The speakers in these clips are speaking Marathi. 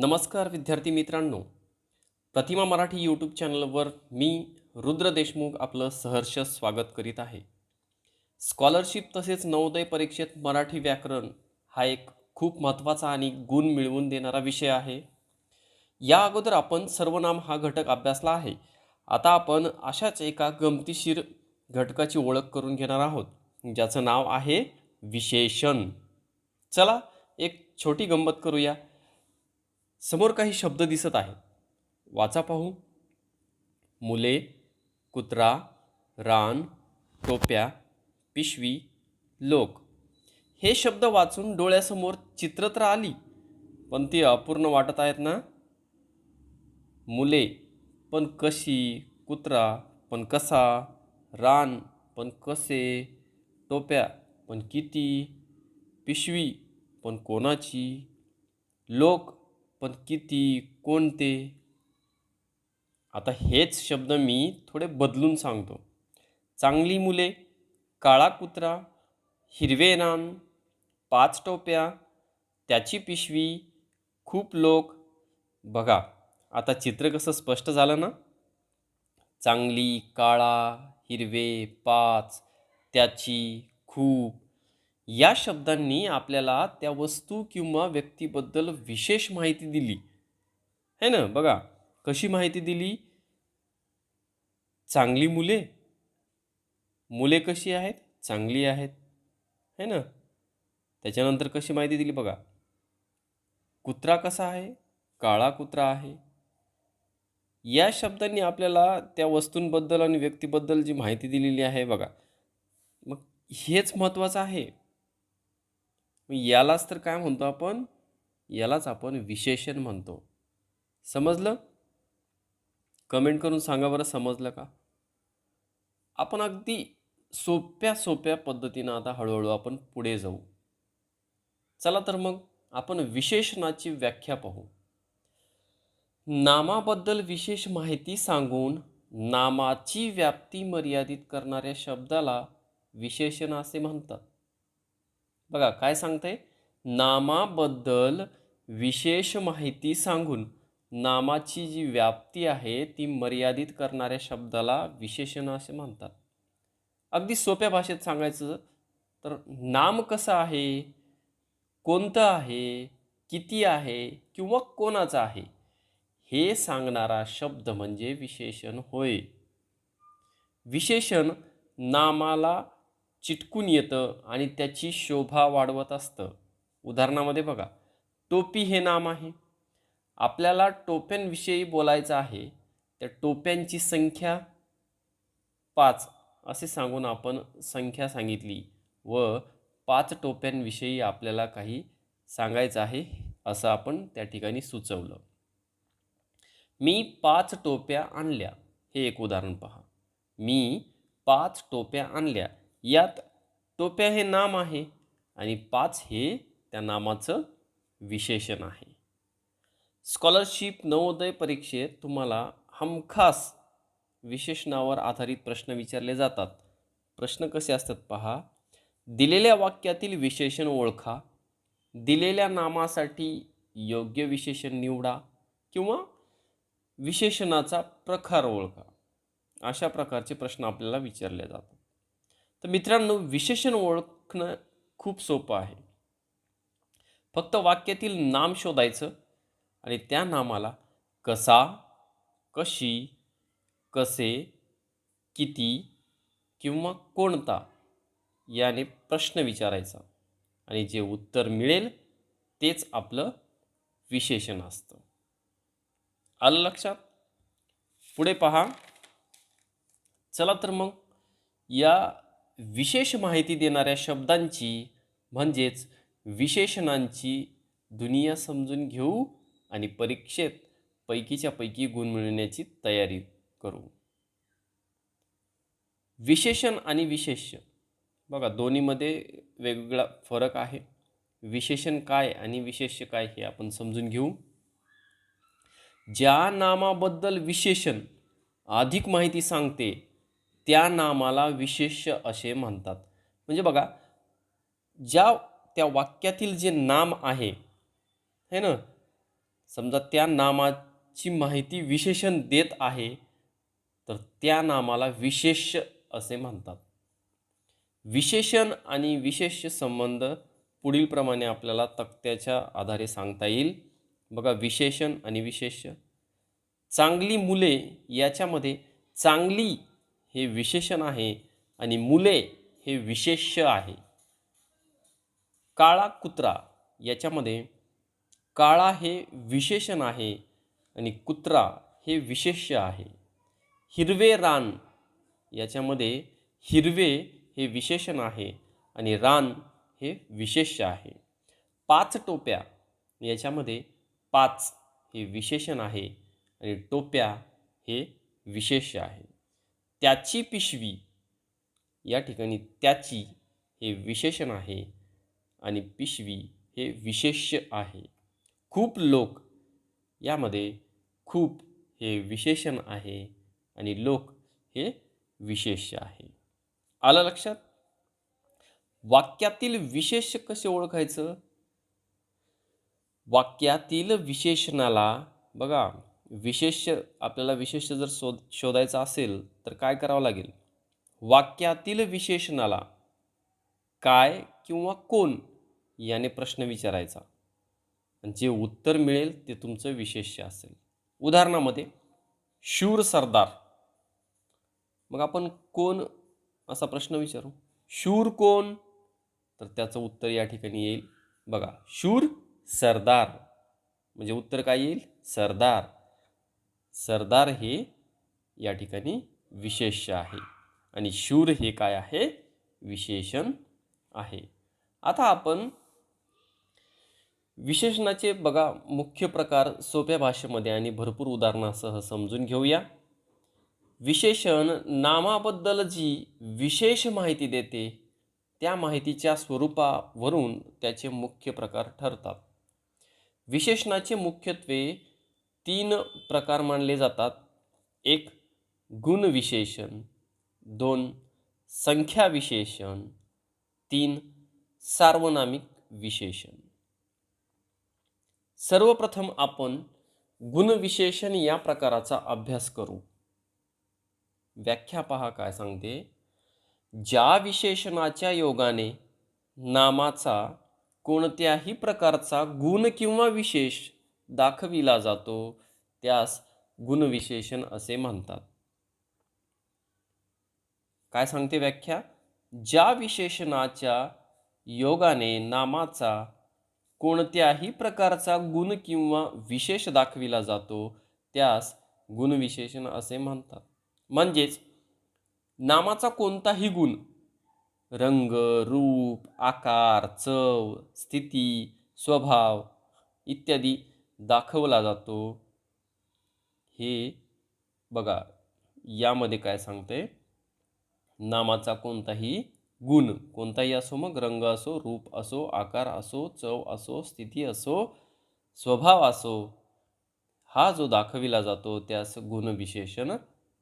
नमस्कार विद्यार्थी मित्रांनो. प्रतिमा मराठी यूट्यूब चॅनलवर मी रुद्र देशमुख आपलं सहर्ष स्वागत करीत आहे. स्कॉलरशिप तसेच नवोदय परीक्षेत मराठी व्याकरण हा एक खूप महत्त्वाचा आणि गुण मिळवून देणारा विषय आहे. या अगोदर आपण सर्वनाम हा घटक अभ्यासला आहे. आता आपण अशाच एका गमतीशीर घटकाची ओळख करून घेणार आहोत. ज्याचं नाव आहे विशेषण. चला एक छोटी गंमत करूया. समोर काही शब्द दिसत आहेत. वाचा पाहू. मुले कुत्रा रान टोप्या पिशवी लोक. हे शब्द वाचून डोळ्यासमोर चित्र तर आली पण ती अपूर्ण वाटत आहेत ना? मुले पण कशी? कुत्रा पण कसा? रान पण कसे? टोप्या पण किती? पिशवी पण कोणाची? लोक पण किती कोणते? आता हेच शब्द मी थोडे बदलून सांगतो. चांगली मुले काळा कुत्रा हिरवे रान पाच टोप्या त्याची पिशवी खूप लोक. बघा आता चित्र कसं स्पष्ट झालं ना? चांगली काळा हिरवे पाच त्याची खूप या शब्दांनी आपल्याला त्या वस्तू किंवा व्यक्तीबद्दल विशेष माहिती दिली. है ना? बघा कशी माहिती दिली? चांगली मुले. मुले कशी आहेत? चांगली आहेत. है ना? त्याच्यानंतर कशी माहिती दिली बघा? कुत्रा कसा आहे? काळा कुत्रा आहे. या शब्दांनी आपल्याला त्या वस्तूंबद्दल आणि व्यक्तीबद्दल जी माहिती दिलेली आहे बघा. मग हेच महत्त्वाचं आहे. मग यालाच तर काय म्हणतो आपण? यालाच आपण विशेषण म्हणतो. समजलं? कमेंट करून सांगा बरं समजलं का? आपण अगदी सोप्या सोप्या पद्धतीनं आता हळूहळू आपण पुढे जाऊ. चला तर मग आपण विशेषणाची व्याख्या पाहू. नामाबद्दल विशेष माहिती सांगून नामाची व्याप्ती मर्यादित करणाऱ्या शब्दाला विशेषण असे म्हणतात. बघा काय सांगते नामाबद्दल विशेष माहिती सांगून नामाची जी व्याप्ती आहे ती मर्यादित करणाऱ्या शब्दाला विशेषण असे म्हणतात. अगदी सोप्या भाषेत सांगायचं तर नाम कसं आहे? कोणतं आहे? किती आहे? किंवा कोणाचं आहे? हे सांगणारा शब्द म्हणजे विशेषण होय. विशेषण नामाला चिटकून येतं आणि त्याची शोभा वाढवत असतं. उदाहरणामध्ये बघा टोपी हे नाम आहे. आपल्याला टोप्यांविषयी बोलायचं आहे त्या टोप्यांची संख्या पाच असे सांगून आपण संख्या सांगितली व पाच टोप्यांविषयी आपल्याला काही सांगायचं आहे असं आपण त्या ठिकाणी सुचवलं. मी पाच टोप्या आणल्या. हे एक उदाहरण पहा. मी पाच टोप्या आणल्या. यात टोप्या हे नाम आहे आणि पाच हे त्या नामाचं विशेषण आहे. स्कॉलरशिप नवोदय परीक्षेत तुम्हाला हमखास विशेषणावर आधारित प्रश्न विचारले जातात. प्रश्न कसे असतात पहा. दिलेल्या वाक्यातील विशेषण ओळखा. दिलेल्या नामासाठी योग्य विशेषण निवडा किंवा विशेषणाचा प्रकार ओळखा. अशा प्रकारचे प्रश्न आपल्याला विचारले जातात. तर मित्रांनो विशेषण ओळखणं खूप सोपं आहे. फक्त वाक्यातील नाम शोधायचं आणि त्या नामाला कसा कशी कसे किती किंवा कोणता याने प्रश्न विचारायचा आणि जे उत्तर मिळेल तेच आपलं विशेषण असतं. आलं लक्षात? पुढे पहा. चला तर मग या विशेष माहिती देणाऱ्या शब्दांची म्हणजेच विशेषणांची दुनिया समजून घेऊ आणि परीक्षेत पैकीच्या पैकी गुण मिळवण्याची तयारी करू. विशेषण आणि विशेष्य बघा दोन्हीमध्ये वेगवेगळा फरक आहे. विशेषण काय आणि विशेष्य काय हे आपण समजून घेऊ. ज्या नामाबद्दल विशेषण अधिक माहिती सांगते त्या नामाला विशेष असे म्हणतात. म्हणजे बघा ज्या त्या वाक्यातील जे नाम आहे है ना? समजा त्या नामाची माहिती विशेषण देत आहे तर त्या नामाला विशेष असे म्हणतात. विशेषण आणि विशेष संबंध पुढीलप्रमाणे आपल्याला तक्त्याच्या आधारे सांगता येईल. बघा विशेषण आणि विशेष चांगली मुले याच्यामध्ये चांगली हे विशेषण आहे आणि मुले हे विशेष्य आहे. काळा कुत्रा याच्यामध्ये काळा हे विशेषण आहे आणि कुत्रा हे विशेष्य आहे. हिरवे रान याच्यामध्ये हिरवे हे विशेषण आहे आणि रान हे विशेष्य आहे. पाच टोप्या याच्यामध्ये पाच हे विशेषण आहे आणि टोप्या हे विशेष्य आहे. त्याची पिशवी. या ठिकाणी त्याची हे विशेषण आहे आणि पिशवी हे विशेष्य आहे. खूप लोक यामध्ये खूप हे विशेषण आहे आणि लोक हे विशेष्य आहे. आलं लक्षात? वाक्यातील विशेष कसे ओळखायचं? वाक्यातील विशेषणाला बघा विशेष आपल्याला विशेष जर शोध शोधायचा असेल तर काय करावं लागेल? वाक्यातील विशेषणाला काय किंवा कोण याने प्रश्न विचारायचा? जे उत्तर मिळेल ते तुमचं विशेष्य असेल. उदाहरणामध्ये शूर सरदार. मग आपण कोण असा प्रश्न विचारू? शूर कोण? तर त्याचं उत्तर या ठिकाणी येईल. बघा शूर सरदार. म्हणजे उत्तर काय येईल? सरदार. सरदार हे या ठिकाणी विशेष्य आहे. आणि शूर हे काय आहे? विशेषण आहे. आता आपण विशेषणाचे बघा मुख्य प्रकार सोप्या भाषेमध्ये आणि भरपूर उदाहरणासह समजून घेऊया. विशेषण नामाबद्दल जी विशेष माहिती देते त्या माहितीच्या स्वरूपावरून त्याचे मुख्य प्रकार ठरतात. विशेषणाचे मुख्यत्वे तीन प्रकार मानले जातात. एक गुणविशेषण दोन संख्या विशेषण. तीन सार्वनामिक विशेषण. सर्वप्रथम आपण गुणविशेषण या प्रकाराचा अभ्यास करू. व्याख्या पहा काय सांगते. ज्या विशेषणाच्या योगाने नामाचा कोणत्याही प्रकारचा गुण किंवा विशेष दाखविला जातो त्यास गुणविशेषण असे म्हणतात. काय सांगते व्याख्या? ज्या विशेषणाच्या योगाने नामाचा कोणत्याही प्रकारचा गुण किंवा विशेष दाखविला जातो त्यास गुणविशेषण असे म्हणतात. म्हणजेच नामाचा कोणताही गुण रंग रूप आकार चव स्थिती स्वभाव इत्यादी दाखवला जातो. हे बघा यामध्ये काय सांगते? नामाचा कोणताही गुण कोणताही असो मग रंग असो रूप असो आकार असो चव असो स्थिती असो स्वभाव असो हा जो दाखविला जातो त्यास गुणविशेषण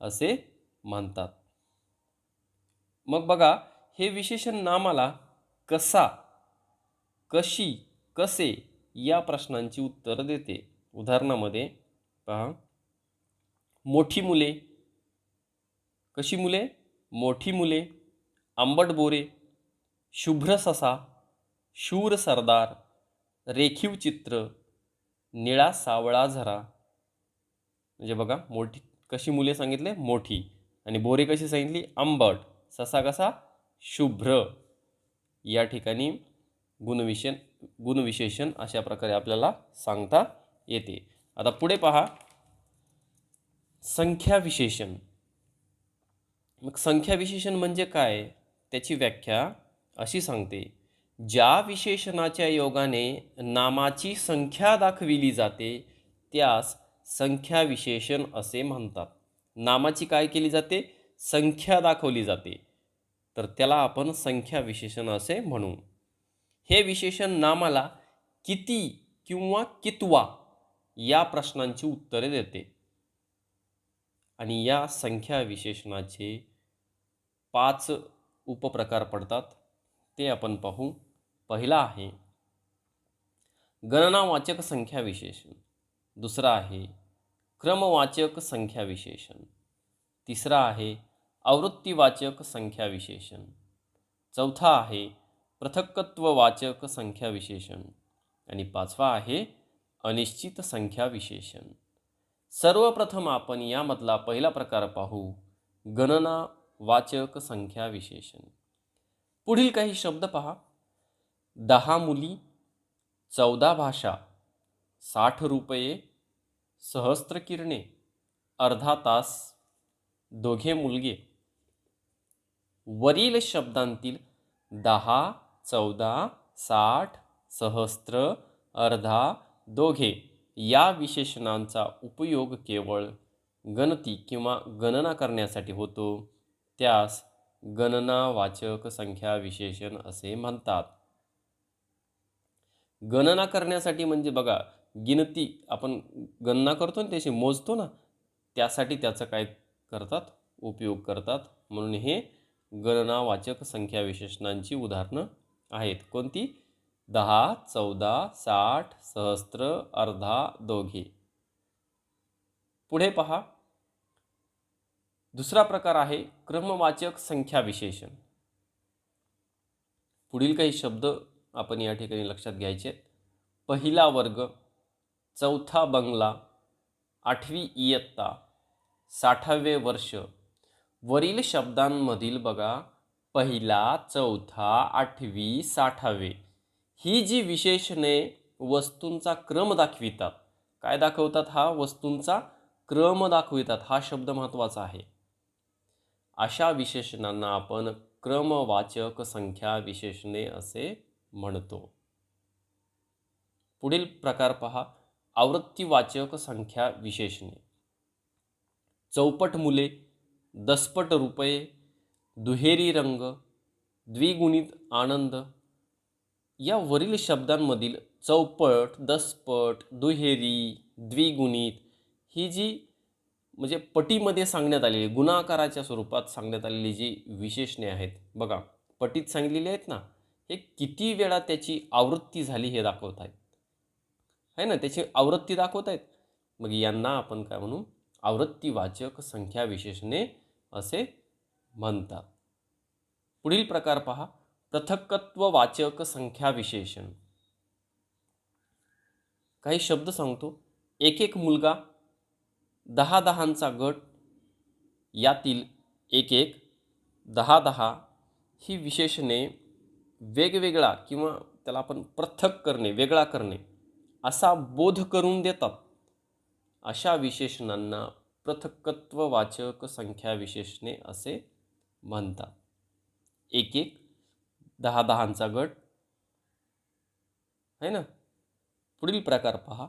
असे म्हणतात. मग बघा हे विशेषण नामाला कसा कशी कसे या प्रश्नांची उत्तरं देते. उदाहरणामध्ये पहा. मोठी मुले. कशी मुले? मोठी मुले. आंबट बोरे. शुभ्र ससा. शूर सरदार. रेखीव चित्र. निळा सावळा झरा. म्हणजे बघा मोठी कशी मुले सांगितले? मोठी. आणि बोरे कशी सांगितली? आंबट. ससा कसा? शुभ्र. या ठिकाणी गुणविशेषण गुणविशेषण अशा प्रकारे आपल्याला सांगता येते. आता पुढे पहा. संख्या विशेषण मग संख्या विशेषण म्हणजे काय? त्याची व्याख्या अशी सांगते. ज्या विशेषणाच्या योगाने नामाची संख्या दाखविली जाते त्यास संख्या विशेषण असे म्हणतात. नामाची काय केली जाते? संख्या दाखवली जाते. तर त्याला आपण संख्या विशेषण असे म्हणू. हे विशेषण नामाला किती किंवा कितवा या प्रश्नांची उत्तरे देते. आणि या संख्या विशेषणाचे पाच उपप्रकार पडतात. ते आपण पाहू. पहिला आहे गणनावाचक संख्या विशेषण. दुसरा आहे क्रमवाचक संख्या विशेषण. तिसरा आहे आवृत्तीवाचक संख्या विशेषण. चौथा आहे पृथक्त्ववाचक संख्या विशेषण आणि पाचवा आहे अनिश्चित संख्या विशेषण सर्वप्रथम आपण यामधला पहिला प्रकार पाहू गणना वाचक संख्या विशेषण पुढील काही शब्द पहा. दहा मुली चौदा भाषा साठ रुपये सहस्त्र किरणे अर्धा तास दोघे मुलगे. वरील शब्दांतील दहा चौदा साठ सहस्त्र अर्धा दोघे या विशेषणांचा उपयोग केवळ गणती किंवा गणना करण्यासाठी होतो. त्यास गणनावाचक संख्या विशेषण असे म्हणतात. गणना करण्यासाठी म्हणजे बघा गिनती आपण गणना करतो ना त्याशी मोजतो ना त्यासाठी त्याचा काय करतात? उपयोग करतात. म्हणून हे गणनावाचक संख्या विशेषणांची उदाहरणं आहेत. कोणती? दहा चौदा साठ सहस्त्र अर्धा दोघे. पुढे पहा. दुसरा प्रकार आहे क्रमवाचक संख्या विशेषण. पुढील काही शब्द आपण या ठिकाणी लक्षात घ्यायचे पहिला वर्ग चौथा बंगला आठवी इयत्ता साठावे वर्ष. वरील शब्दांमधील बघा पहिला चौथा आठवी साठावे. ही जी विशेषणे वस्तूंचा क्रम दाखवितात काय दाखवतात हा? वस्तूंचा क्रम दाखवितात हा शब्द महत्त्वाचा आहे. अशा विशेषणांना आपण क्रमवाचक संख्या विशेषणे असे म्हणतो. पुढील प्रकार पहा. आवृत्तीवाचक संख्या विशेषणे. चौपट मुले दसपट रुपये दुहेरी रंग द्विगुणित आनंद. या वरील शब्दांमधील चौपट दसपट दुहेरी द्विगुणित ही जी म्हणजे पटीमध्ये सांगण्यात आलेली गुणाकाराच्या स्वरूपात सांगण्यात आलेली जी विशेषणे आहेत बघा पटीत सांगलेली आहेत ना हे किती वेळा त्याची आवृत्ती झाली हे दाखवत आहेत. आहे ना? त्याची आवृत्ती दाखवत आहेत. मग यांना आपण काय म्हणू? आवृत्तीवाचक संख्या विशेषणे असे म्हणतात पुढील प्रकार पहा. पृथक्कत्ववाचक संख्या विशेषण काही शब्द सांगतो. एक एक मुलगा दहा दहांचा गट यातील एक एक दहा दहा ही विशेषणे वेगवेगळा किंवा त्याला आपण पृथक करणे वेगळा करणे असा बोध करून देतात. अशा विशेषणांना पृथक्कत्ववाचक संख्या विशेषणे असे म्हणतात. एक एक दहा दहांचा गट. आहे ना? पुढील प्रकार पहा.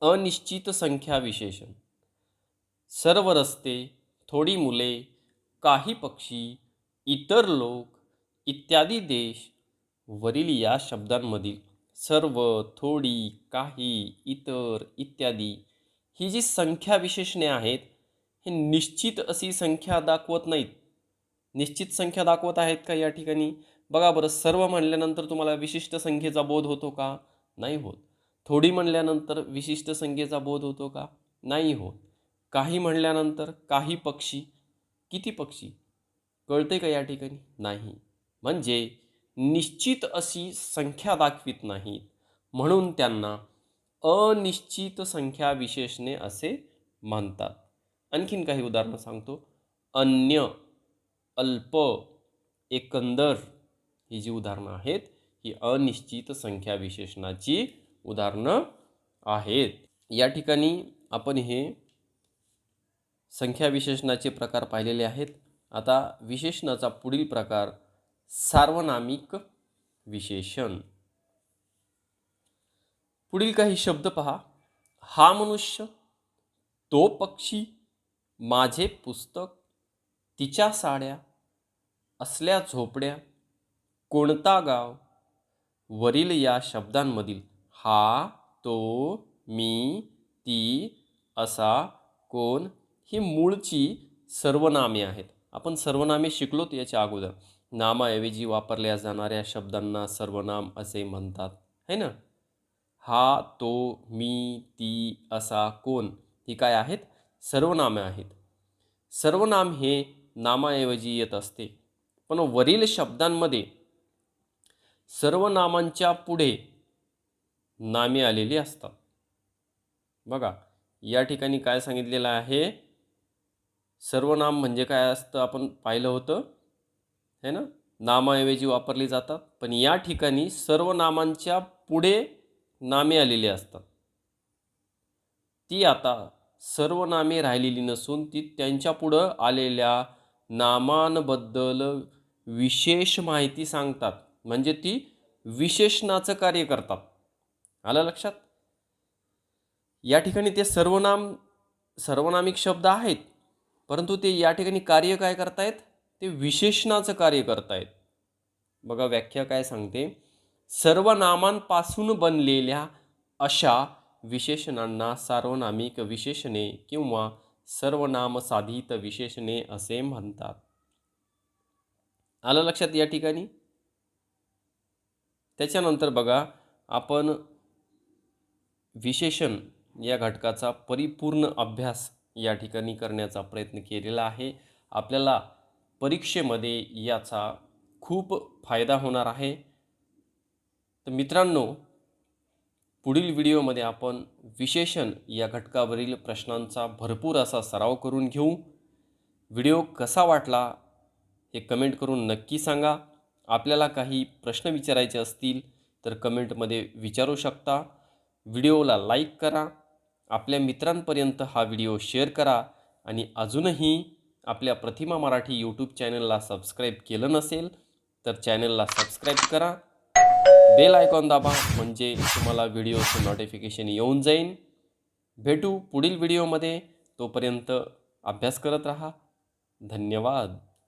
अनिश्चित संख्या विशेषण. सर्व रस्ते थोडी मुले काही पक्षी इतर लोक इत्यादी देश. वरील या शब्दांमधील सर्व थोडी काही इतर इत्यादी ही जी संख्या विशेषणे आहेत हे निश्चित अशी संख्या दाखवत नाहीत. निश्चित संख्या दाखवत आहेत का या ठिकाणी? बघा बरं सर्व म्हणल्यानंतर तुम्हाला विशिष्ट संख्येचा बोध होतो का? नाही होत. थोडी म्हणल्यानंतर विशिष्ट संख्येचा बोध होतो का? नाही होत. काही म्हणल्यानंतर काही पक्षी किती पक्षी? कळते का या ठिकाणी? नाही. म्हणजे निश्चित अशी संख्या दाखवित नाहीत. म्हणून त्यांना अनिश्चित संख्या विशेषणे असे म्हणतात. आणखीन काही उदाहरणं सांगतो. अन्य अल्प एकंदर ही जी उदाहरणं आहेत ही अनिश्चित संख्या विशेषणाची उदाहरणं आहेत. या ठिकाणी आपण हे संख्या विशेषणाचे प्रकार पाहिलेले आहेत. आता विशेषणाचा पुढील प्रकार सार्वनामिक विशेषण. पुढील काही शब्द पहा. हा मनुष्य तो पक्षी माझे पुस्तक तिच्या साड्या असल्या झोपड्या कोणता गाव? वरील या शब्दांमधील हा तो मी ती असा कोण ही मूळची सर्वनामे आहेत. आपण सर्वनामे शिकलोत याच्या अगोदर. नामाऐवजी वापरल्या जाणाऱ्या शब्दांना सर्वनाम असे म्हणतात. है ना? हा तो मी ती असा कोण ही काय आहेत? सर्वनामे आहेत. सर्वनाम हे नामाऐवजी येत असते. पण वरील शब्दांमध्ये सर्वनामांच्या पुढे नामे आलेली असतात. बघा या ठिकाणी काय सांगितलेलं आहे? सर्वनाम म्हणजे काय असतं? आपण पाहिलं होतं. है ना? नामाऐवजी वापरली जातात. पण या ठिकाणी सर्वनामांच्या पुढे नामे आलेली असतात. ती आता सर्वनामे राहिलेली नसून ती त्यांच्यापुढं आलेल्या नामांबद्दल विशेष माहिती सांगतात. म्हणजे ती विशेषणाचं कार्य करतात. आलं लक्षात? या ठिकाणी ते सर्वनाम सर्वनामिक शब्द आहेत. परंतु ते या ठिकाणी कार्य काय करतायत? ते विशेषणाचं कार्य करतायत. बघा व्याख्या काय सांगते? सर्वनामांपासून बनलेल्या अशा विशेषणांना सार्वनामिक विशेषणे किंवा सर्वनामसाधित विशेषणे असे म्हणतात. आलं लक्षात या ठिकाणी? त्याच्यानंतर बघा आपण विशेषण या घटकाचा परिपूर्ण अभ्यास या ठिकाणी करण्याचा प्रयत्न केलेला आहे. आपल्याला परीक्षेमध्ये याचा खूप फायदा होणार आहे. तर मित्रांनो पुढील व्हिडिओमध्ये आपण विशेषण या घटकावरील प्रश्नांचा भरपूर असा सराव करून घेऊ. व्हिडिओ कसा वाटला हे कमेंट करून नक्की सांगा. आपल्याला काही प्रश्न विचारायचे असतील तर कमेंटमध्ये विचारू शकता. व्हिडिओला लाईक करा. आपल्या मित्रांपर्यंत हा व्हिडिओ शेअर करा आणि अजूनही आपल्या प्रतिमा मराठी यूट्यूब चॅनलला सबस्क्राईब केलं नसेल तर चॅनलला सबस्क्राईब करा. बेल आयकॉन दाबा म्हणजे तुम्हाला व्हिडिओचं नोटिफिकेशन येऊन जाईल भेटू पुढील व्हिडिओमध्ये. तोपर्यंत अभ्यास करत राहा. धन्यवाद.